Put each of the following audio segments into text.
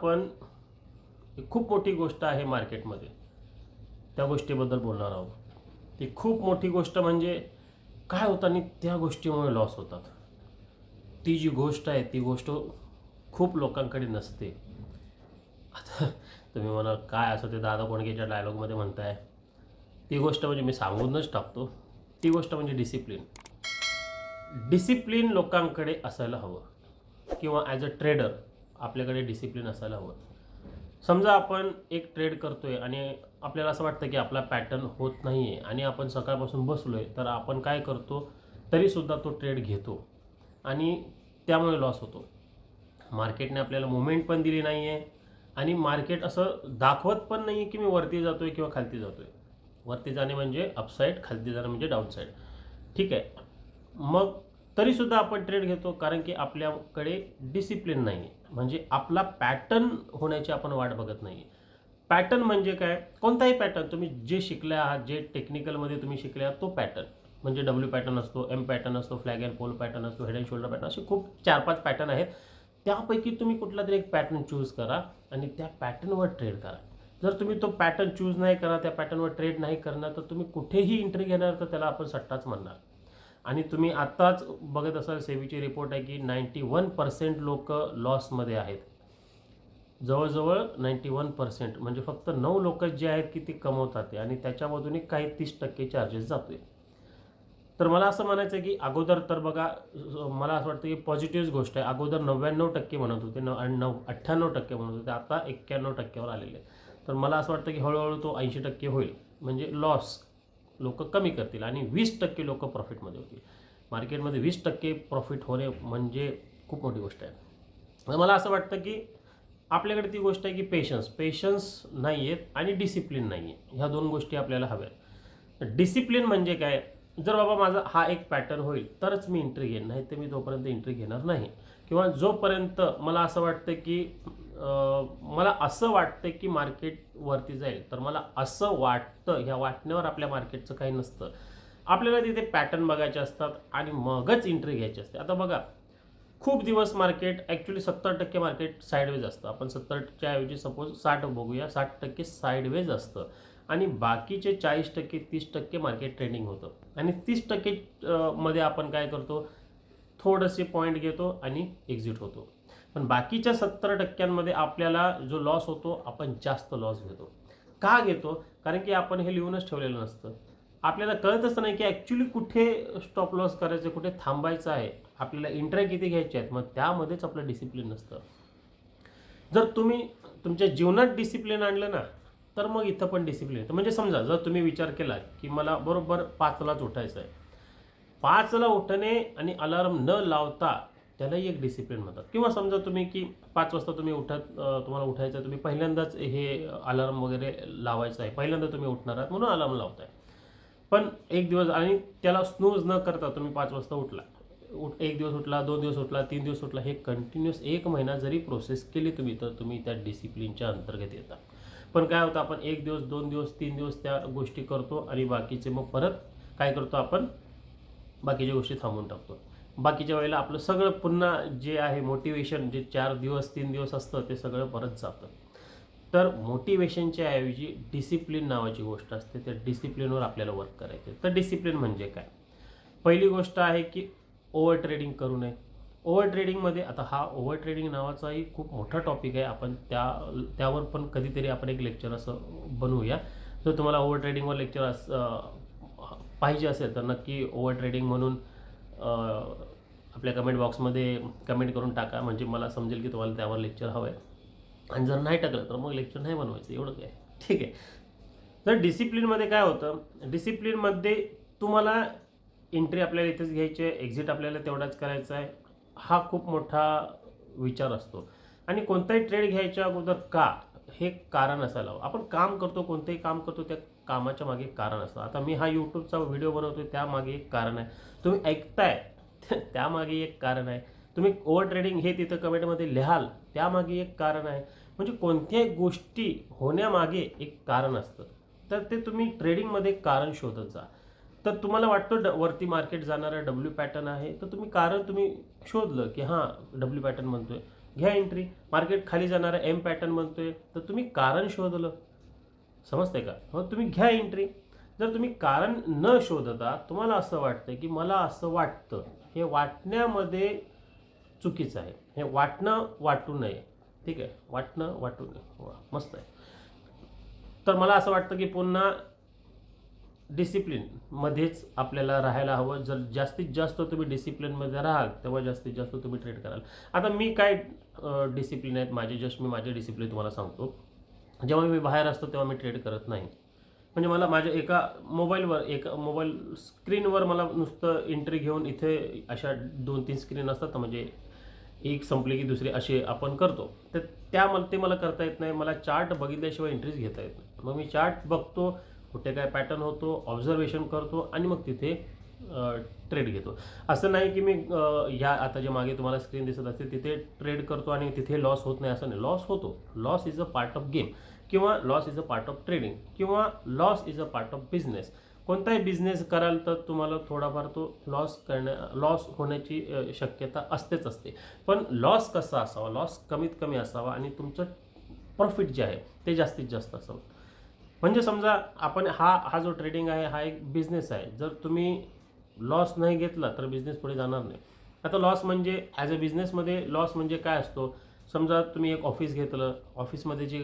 आपण खूप मोठी गोष्ट आहे मार्केटमध्ये. त्या गोष्टीबद्दल बोलणार आहोत. ती खूप मोठी गोष्ट म्हणजे काय होतं आणि त्या गोष्टीमुळे लॉस होतात. ती जी गोष्ट आहे ती गोष्ट खूप लोकांकडे नसते. आता तुम्ही म्हणाल काय असं ते दादा कोणकेच्या डायलॉगमध्ये म्हणताय? ती गोष्ट म्हणजे मी सांगूनच टाकतो. ती गोष्ट म्हणजे डिसिप्लिन डिसिप्लिन लोकांकडे असायला हवं. किंवा ॲज अ ट्रेडर आपल्याकडे डिसिप्लिन असायला हवं. समजा आपण एक ट्रेड करतो आहे आणि आपल्याला असं वाटतं की आपला पॅटर्न होत नाही आहे आणि आपण सकाळपासून बसलो आहे तर आपण काय करतो? तरीसुद्धा तो ट्रेड घेतो. आणि त्यामुळे लॉस होतो. मार्केटने आपल्याला मुवमेंट पण दिली नाही आहे आणि मार्केट असं दाखवत पण नाही आहे की मी वरती जातो आहे किंवा खालती जातो आहे वरती जाणे म्हणजे अपसाईड खालती जाणं म्हणजे डाऊनसाईड ठीक आहे. मग तरीसुद्धा आपण ट्रेड घेतो कारण की आपल्याकडे डिसिप्लिन नाही आहे म्हणजे आपला पॅटर्न होण्याची आपण वाट बघत नाही पॅटर्न म्हणजे काय? कोणताही पॅटर्न तुम्ही जे शिकले आहात जे टेक्निकलमध्ये तुम्ही शिकले आहात तो पॅटर्न म्हणजे डब्ल्यू पॅटर्न असतो एम पॅटर्न असतो फ्लॅग अँड पोल पॅटर्न असतो हेड अँड शोल्डर पॅटर्न असे खूप चार पाच पॅटर्न आहेत. त्यापैकी तुम्ही कुठला तरी एक पॅटर्न चूज करा आणि त्या पॅटर्नवर ट्रेड करा. जर तुम्ही तो पॅटर्न चूज नाही करा त्या पॅटर्नवर ट्रेड नाही करणार तर तुम्ही कुठेही एंट्री घेणार तर त्याला आपण सट्टाच म्हणणार. आणि तुम्ही आत्ताच बघत असाल सेबीची रिपोर्ट आहे की नाईंटी वन पर्सेंट लोक लॉसमध्ये आहेत. जवळजवळ नाईंटी वन पर्सेंट म्हणजे फक्त नऊ लोक जे आहेत की ती कमवतात आणि त्याच्यामधूनही काही तीस टक्के चार्जेस जातो आहे तर मला असं म्हणायचं आहे की अगोदर तर बघा मला असं वाटतं की पॉझिटिव्ह गोष्ट आहे. अगोदर नव्याण्णव टक्के म्हणत होते नऊ नऊ अठ्ठ्याण्णव टक्के म्हणत होते आता एक्क्याण्णव टक्क्यावर आलेले आहे. तर मला असं वाटतं की हळूहळू तो ऐंशी टक्के होईल. म्हणजे लॉस लोक कमी करतील आणि वीस टक्के लोक प्रॉफिटमध्ये होतील. मार्केटमध्ये वीस टक्के प्रॉफिट होणे म्हणजे खूप मोठी गोष्ट आहे. मला असं वाटतं की आपल्याकडे ती गोष्ट आहे की पेशन्स पेशन्स नाही आहेत आणि डिसिप्लिन नाही आहे ह्या दोन गोष्टी आपल्याला हव्या आहेत डिसिप्लिन म्हणजे काय? जर बाबा माझा हा एक पॅटर्न होईल तरच मी एंट्री घेईन. नाही तर मी तोपर्यंत एंट्री घेणार नाही. किंवा जोपर्यंत मला असं वाटतं की मला असं वाटतं की मार्केट वरती जाईल. तर मला असं वाटतं ह्या वाटण्यावर आपल्या मार्केटचं काही नसतं. आपल्याला तिथे पॅटर्न बघायचे असतात आणि मगच एंट्री घ्यायची असते. आता बघा खूप दिवस मार्केट ॲक्च्युली सत्तर टक्के मार्केट साईडवेज असतं. आपण सत्तरच्या ऐवजी सपोज साठ बघूया साठ टक्के साईडवेज असतं. आणि बाकीचे चाळीस टक्के तीस टक्के मार्केट ट्रेंडिंग होतं. आणि तीस टक्के मध्ये आपण काय करतो? थोडेसे पॉईंट घेतो आणि एक्झिट होतो. पण बाकीच्या सत्तर टक्क्यांमध्ये आपल्याला जो लॉस होतो आपण जास्त लॉस घेतो. का घेतो? कारण की आपण हे लिहूनच ठेवलेलं नसतं. आपल्याला कळतच नाही की ॲक्च्युली कुठे स्टॉप लॉस करायचं कुठे थांबायचं आहे? आपल्याला इंट्रा किती घ्यायचे आहेत? मग त्यामध्येच आपलं डिसिप्लिन नसतं. जर तुम्ही तुमच्या जीवनात डिसिप्लिन आणलं ना तर मग इथं पण डिसिप्लिन म्हणजे समजा जर तुम्ही विचार केला की मला बरोबर पाचलाच उठायचं आहे. पाचला उठणे आणि अलार्म न लावता त्यालाही एक डिसिप्लिन म्हणतात. किंवा समजा तुम्ही की पाच वाजता तुम्ही उठत तुम्हाला उठायचं आहे तुम्ही पहिल्यांदाच हे अलार्म वगैरे लावायचं आहे. पहिल्यांदा तुम्ही उठणार आहात म्हणून अलार्म लावताय. पण एक दिवस आणि त्याला स्नूज न करता तुम्ही पाच वाजता उठला. उठ एक दिवस उठला दोन दिवस उठला तीन दिवस उठला हे कंटिन्युअस एक महिना जरी प्रोसेस केली तुम्ही तर तुम्ही त्या डिसिप्लिनच्या अंतर्गत येता. पण काय होतं आपण एक दिवस दोन दिवस तीन दिवस त्या गोष्टी करतो आणि बाकीचे मग परत काय करतो आपण? बाकीच्या गोष्टी थांबवून टाकतो. बाकीच्या वेळेला आपलं सगळं पुन्हा जे आहे मोटिवेशन जे चार दिवस तीन दिवस असतं ते सगळं परत जातं. तर मोटिवेशनच्या ऐवजी डिसिप्लिन नावाची गोष्ट असते. त्या डिसिप्लिनवर आपल्याला वर्क करायचं आहे. तर डिसिप्लिन म्हणजे काय? पहिली गोष्ट आहे की ओव्हर ट्रेडिंग करू नये. ओव्हर ट्रेडिंगमध्ये आता हा ओव्हर ट्रेडिंग नावाचाही खूप मोठा टॉपिक आहे. आपण त्या त्यावर पण कधीतरी आपण एक लेक्चर असं बनवूया. जर तुम्हाला ओव्हर ट्रेडिंगवर लेक्चर अस पाहिजे असेल तर नक्की ओव्हर ट्रेडिंग म्हणून आपल्या कमेंट बॉक्समध्ये कमेंट करून टाका. म्हणजे मला समजेल की तुम्हाला त्यावर लेक्चर हवं आहे आणि जर नाही टाकलं तर मग लेक्चर नाही बनवायचं. एवढं काय? ठीक आहे. तर डिसिप्लिनमध्ये काय होतं? डिसिप्लिनमध्ये तुम्हाला एंट्री आपल्याला इथेच घ्यायची आहे. एक्झिट आपल्याला तेवढाच करायचा आहे. हा खूप मोठा विचार असतो. आणि कोणताही ट्रेड घ्यायच्या अगोदर का? हे कारण असायला हवं. आपण काम करतो कोणतंही काम करतो त्या कामाच्या मागे कारण असतं. आता मी हा यूट्यूबचा व्हिडिओ बनवतो त्यामागे एक कारण आहे. तुम्ही ऐकताय त्यामागे एक कारण आहे. तुम्ही ओव्हर ट्रेडिंग हे तिथं कमेंटमध्ये लिहाल त्यामागे एक कारण आहे. म्हणजे कोणत्याही गोष्टी होण्यामागे एक कारण असतं. तर ते तुम्ही ट्रेडिंगमध्ये कारण शोधत जा. तर तुम्हाला वाटतं ड वरती मार्केट जाणारा डब्ल्यू पॅटर्न आहे. तर तुम्ही कारण तुम्ही शोधलं की हां डब्ल्यू पॅटर्न म्हणतो आहे घ्या एंट्री मार्केट खाली जाणारा एम पॅटर्न म्हणतो आहे तर तुम्ही कारण शोधलं. समजते का? मग तुम्ही घ्या एंट्री जर तुम्ही कारण न शोधता तुम्हाला असं वाटतं की मला असं वाटतं हे वाटण्यामध्ये चुकीचं आहे. हे वाटणं वाटू नये. ठीक आहे? वाटणं वाटू नये. वा मस्त आहे. तर मला असं वाटतं की पुन्हा डिसिप्लिनमध्येच आपल्याला राहायला हवं. जर जास्तीत जास्त तुम्ही डिसिप्लिनमध्ये राहाल तेव्हा जास्तीत जास्त तुम्ही ट्रेड कराल. आता मी काय डिसिप्लिन आहेत? माझे जस्ट मी माझे डिसिप्लिन तुम्हाला सांगतो. जेव्हा मी बाहेर असतो तेव्हा मी ट्रेड करत नाही. म्हणजे मला माझ्या एका मोबाईलवर एका मोबाईल स्क्रीनवर मला नुसतं एंट्री घेऊन इथे अशा दोन तीन स्क्रीन असतात. म्हणजे एक संपली की दुसरी असे आपण करतो. तर त्या मला ते मला करता येत नाही. मला चार्ट बघितल्याशिवाय एंट्रीज घेता येत नाही. मग मी चार्ट बघतो कुठे काय पॅटर्न होतो ऑब्झर्वेशन करतो आणि मग तिथे ट्रेड घेतो. असं नाही की मी या ह्या आता जे मागे तुम्हाला स्क्रीन दिसत असते तिथे ट्रेड करतो आणि तिथे लॉस होत नाही. असं नाही. लॉस होतो. Loss is a part of game किंवा loss is a part of trading किंवा loss is a part of business कोणताही बिझनेस कराल तर तुम्हाला थोडाफार तो लॉस करण्या लॉस होण्याची शक्यता असतेच असते. पण लॉस कसा असावा? लॉस कमीत कमी असावा आणि तुमचं प्रॉफिट जे आहे ते जास्तीत जास्त असावं. म्हणजे समजा आपण हा हा जो ट्रेडिंग आहे हा एक बिझनेस आहे. जर तुम्ही लॉस नाही घेतला तर बिझनेस पुढे जाणार नाही. आता लॉस म्हणजे ॲज अ बिझनेसमध्ये लॉस म्हणजे काय असतो? समजा तुम्ही एक ऑफिस घेतलं ऑफिसमध्ये जी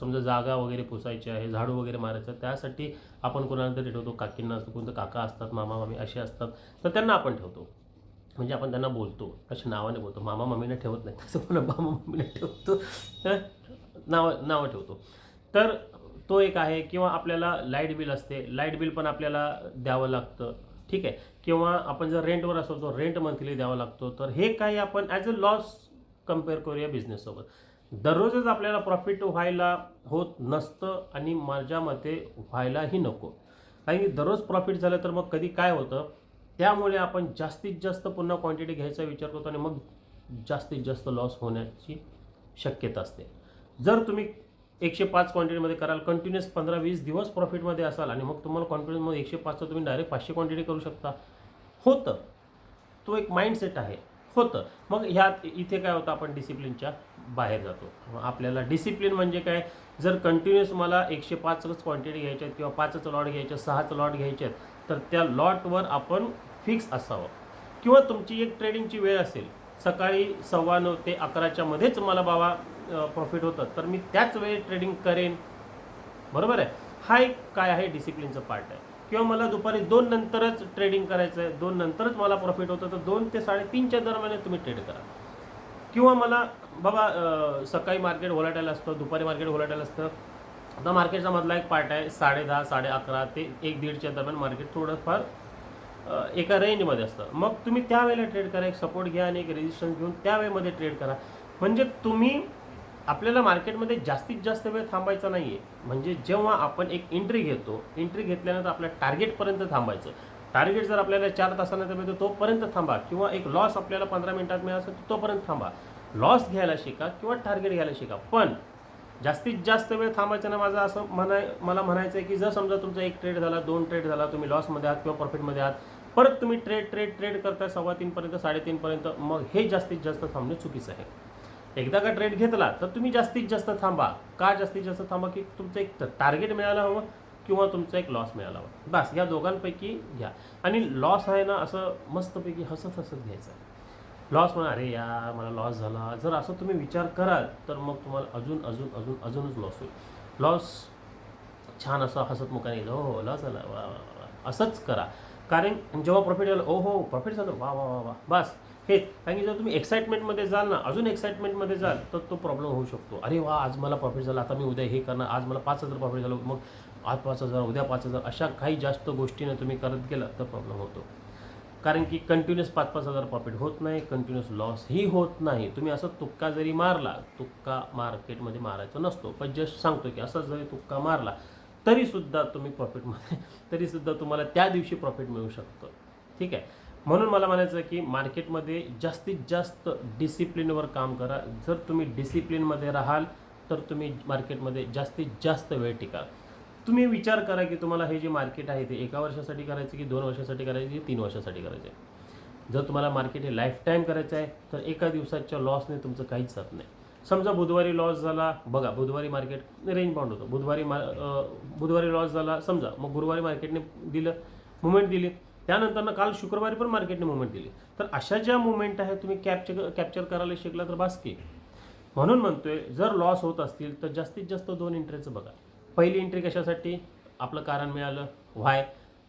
समजा जागा वगैरे पुसायची आहे झाडू वगैरे मारायचं त्यासाठी आपण कोणाला तरी ठेवतो काकींना असतो कोणतं काका असतात मामा मामी असे असतात तर त्यांना आपण ठेवतो. म्हणजे आपण त्यांना बोलतो अशा नावाने बोलतो. मामा मम्मीने ठेवत नाही तसं पण मामा मम्मीने ठेवतो. नावं नावं ठेवतो. तर तो एक आहे किंवा आपल्याला लाइट बिल असते लाइट बिल पण आपल्याला द्यावं लागतं ठीक आहे? किंवा आपण जर रेंटवर असतो तो रेंट मंथली द्यावा लागतो. तर हे काही आपण ॲज अ लॉस कंपेअर करूया बिझनेससोबत दररोजच आपल्याला प्रॉफिट व्हायला होत नसतं आणि माझ्या मते व्हायलाही नको. कारण की दररोज प्रॉफिट झालं तर मग कधी काय होतं? त्यामुळे आपण जास्तीत जास्त पुन्हा क्वांटिटी घ्यायचा विचार करतो आणि मग जास्तीत जास्त लॉस होण्याची शक्यता असते. जर तुम्ही एकशे पाच क्वांटिटीमध्ये कराल कंटिन्युअस पंधरा वीस दिवस प्रॉफिटमध्ये असाल आणि मग तुम्हाला कॉन्फिडन्समध्ये एकशे पाचचं तुम्ही डायरेक्ट पाचशे क्वांटिटी करू शकता. होतं. तो एक माइंडसेट आहे. होतं. मग ह्यात इथे काय होतं आपण डिसिप्लिनच्या बाहेर जातो. मग आपल्याला डिसिप्लिन म्हणजे काय? जर कंटिन्युअस मला एकशे पाचच क्वांटिटी घ्यायच्या आहेत किंवा पाचच लॉट घ्यायचे आहेत, सहाच लॉट घ्यायचे आहेत तर त्या लॉटवर आपण फिक्स असावं. किंवा तुमची एक ट्रेडिंगची वेळ असेल. सकाळी सव्वा नऊ ते अकराच्या मध्येच मला बाबा प्रॉफिट होतं तर मी त्याच वेळी ट्रेडिंग करेन. बरोबर आहे? हा एक काय आहे? डिसिप्लिनचा पार्ट आहे. किंवा मला दुपारी दोन नंतरच ट्रेडिंग करायचं आहे दोन नंतरच मला प्रॉफिट होतं तर दोन ते साडेतीनच्या दरम्यान तुम्ही ट्रेड करा. किंवा मला बाबा सकाळी मार्केट होलाटायला असतं दुपारी मार्केट होलाटायला असतं आता मार्केटचा मधला एक पार्ट आहे साडे दहा साडे अकरा ते एक दीडच्या दरम्यान मार्केट थोडंफार एका रेंजमध्ये असतं. मग तुम्ही त्यावेळेला ट्रेड करा एक सपोर्ट घ्या आणि एक रेजिस्टन्स घेऊन त्या वेळेमध्ये ट्रेड करा. म्हणजे तुम्ही आपल्याला मार्केटमध्ये जास्तीत जास्त वेळ थांबायचा नाही आहे म्हणजे जेव्हा आपण एक एंट्री घेतो एंट्री घेतल्यानंतर आपल्या टार्गेटपर्यंत थांबायचं. टार्गेट जर आपल्याला चार तासानंतर मिळतो तोपर्यंत थांबा. किंवा एक लॉस आपल्याला पंधरा मिनिटात मिळाला असेल तर तोपर्यंत थांबा. लॉस घ्यायला शिका किंवा टार्गेट घ्यायला शिका. पण जास्तीत जास्त वेळ थांबायचं ना माझं असं म्हणाय मला म्हणायचं आहे की जर समजा तुमचा एक ट्रेड झाला दोन ट्रेड झाला तुम्ही लॉसमध्ये आहात किंवा प्रॉफिटमध्ये आहात परत तुम्ही ट्रेड ट्रेड ट्रेड करताय सव्वा तीनपर्यंत साडेतीनपर्यंत मग हे जास्तीत जास्त थांबणे चुकीचं आहे. एकदा का ट्रेड घेतला तर तुम्ही जास्तीत जास्त थांबा. का जास्तीत जास्त थांबा? की तुमचं एक टार्गेट मिळायला हवं किंवा तुमचा एक लॉस मिळाला हवा? बस या दोघांपैकी घ्या. आणि लॉस आहे ना असं मस्तपैकी हसत हसत घ्यायचं. आहे लॉस म्हणा अरे या मला लॉस झाला. जर असं तुम्ही विचार कराल तर मग तुम्हाला अजून अजून अजून अजूनच लॉस होईल. लॉस छान असं हसत मुखाने येईल हो हो लॉस झाला. वा वा वा. असंच करा. कारण जेव्हा प्रॉफिट झालं ओ हो प्रॉफिट झालं. वा वा वा वा. बस. हेच. कारण की जर तुम्ही एक्साइटमेंटमध्ये जाल ना अजून एक्साइटमेंटमध्ये जाल तर तो प्रॉब्लेम होऊ शकतो. अरे वा आज मला प्रॉफिट झाला आता मी उद्या हे करणार आज मला पाच हजार प्रॉफिट झालं मग आज पाच हजार उद्या पाच हजार अशा काही जास्त गोष्टीने तुम्ही करत गेला तर प्रॉब्लेम होतो. कारण की कंटिन्युअस पाच पाच हजार प्रॉफिट होत नाही कंटिन्युअस लॉसही होत नाही. तुम्ही असं तुक्का जरी मारला तुक्का मार्केटमध्ये मारायचा नसतो. पण जस्ट सांगतो की असा जरी तुक्का मारला तरीसुद्धा तुम्ही प्रॉफिटमध्ये तरीसुद्धा तुम्हाला त्या दिवशी प्रॉफिट मिळू शकतं. ठीक आहे? म्हणून मला म्हणायचं की मार्केटमध्ये जास्तीत जास्त डिसिप्लिनवर काम करा. जर तुम्ही डिसिप्लिनमध्ये राहाल तर तुम्ही मार्केटमध्ये जास्तीत जास्त वेळ टिकाल तुम्ही विचार करा की तुम्हाला हे जे मार्केट आहे ते एका वर्षासाठी करायचं की दोन वर्षासाठी करायचं की तीन वर्षासाठी करायचे? जर तुम्हाला मार्केट हे लाईफ टाईम करायचं आहे तर एका दिवसाच्या लॉसने तुमचं काहीच जात नाही. समजा बुधवारी लॉस झाला बघा बुधवारी मार्केट रेंज बाउंड होतं. बुधवारी मा बुधवारी लॉस झाला समजा मग गुरुवारी मार्केटने दिलं मुवमेंट दिली त्यानंतर काल शुक्रवारी पण मार्केटने मुवमेंट दिली. तर अशा ज्या मुवमेंट आहे तुम्ही कॅप्चर कॅप्चर करायला शिकला तर बास की. म्हणून म्हणतोय जर लॉस होत असतील तर जास्तीत जास्त दोन एंट्रीचं बघा. पहिली एंट्री कशासाठी? आपलं कारण मिळालं. व्हाय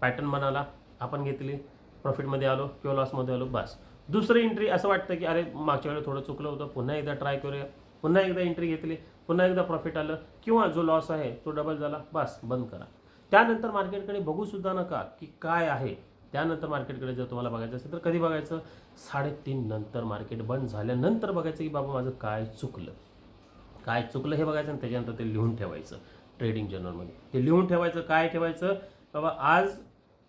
पॅटर्न म्हणाला. आपण घेतली. प्रॉफिटमध्ये आलो किंवा लॉसमध्ये आलो बस. दुसरी एंट्री असं वाटतं की अरे मागच्या वेळेला थोडं चुकलं होतं. पुन्हा एकदा ट्राय करूया. पुन्हा एकदा एंट्री घेतली. पुन्हा एकदा प्रॉफिट आलं. किंवा जो लॉस आहे तो डबल झाला. बस बंद करा. त्यानंतर मार्केटकडे बघूसुद्धा नका की काय आहे. त्यानंतर मार्केटकडे जर तुम्हाला बघायचं असेल तर कधी बघायचं? साडेतीन नंतर मार्केट बंद झाल्यानंतर बघायचं की बाबा माझं काय चुकलं. काय चुकलं हे बघायचं आणि त्याच्यानंतर ते लिहून ठेवायचं ट्रेडिंग जर्नलमध्ये ते लिहून ठेवायचं काय ठेवायचं? बाबा आज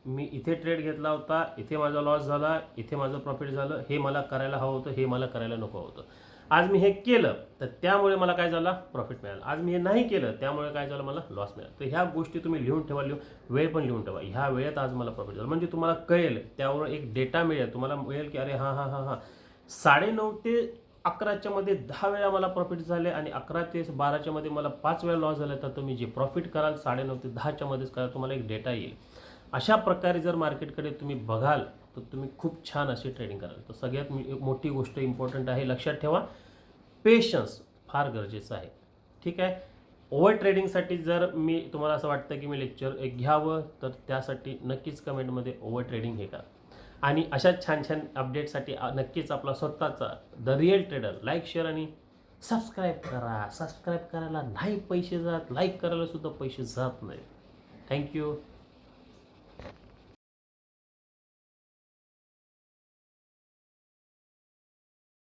मी इथे ट्रेड घेतला होता इथे माझा लॉस झाला इथे माझं प्रॉफिट झालं हे मला करायला हवं होतं हे मला करायला नको होतं. आज मी हे केलं तर त्यामुळे मला काय झालं? प्रॉफिट मिळालं. आज मी हे नाही केलं त्यामुळे काय झालं? मला लॉस मिळाला. तर ह्या गोष्टी तुम्ही लिहून ठेवा लिहून वेळ पण लिहून ठेवा. ह्या वेळेत आज मला प्रॉफिट झालं. म्हणजे तुम्हाला कळेल त्यावर एक डेटा मिळेल. तुम्हाला मिळेल की अरे हां हां हां हां. साडेनऊ ते अकराच्या मध्ये दहा वेळा मला प्रॉफिट झाले आणि अकरा ते बाराच्या मध्ये मला पाच वेळा लॉस झाला. तर तुम्ही जे प्रॉफिट कराल साडेनऊ ते दहाच्या मध्येच कराल तुम्हाला एक डेटा येईल. अशा प्रकारे जर मार्केटकडे तुम्ही बघाल तर तुम्ही खूप छान अशी ट्रेडिंग कराल. तर सगळ्यात मी- एक मोठी गोष्ट इम्पॉर्टंट आहे. लक्षात ठेवा. पेशन्स फार गरजेचं आहे. ठीक आहे? ओव्हर ट्रेडिंगसाठी जर मी तुम्हाला असं वाटतं की मी लेक्चर एक घ्यावं तर त्यासाठी नक्कीच कमेंटमध्ये ओव्हर ट्रेडिंग हे करा. आणि अशा छान छान अपडेटसाठी नक्कीच आपला स्वतःचा The Real Trader like share आणि सबस्क्राईब करा. सबस्क्राईब करायला नाही पैसे जात लाईक करायला सुद्धा पैसे जात नाही. थँक्यू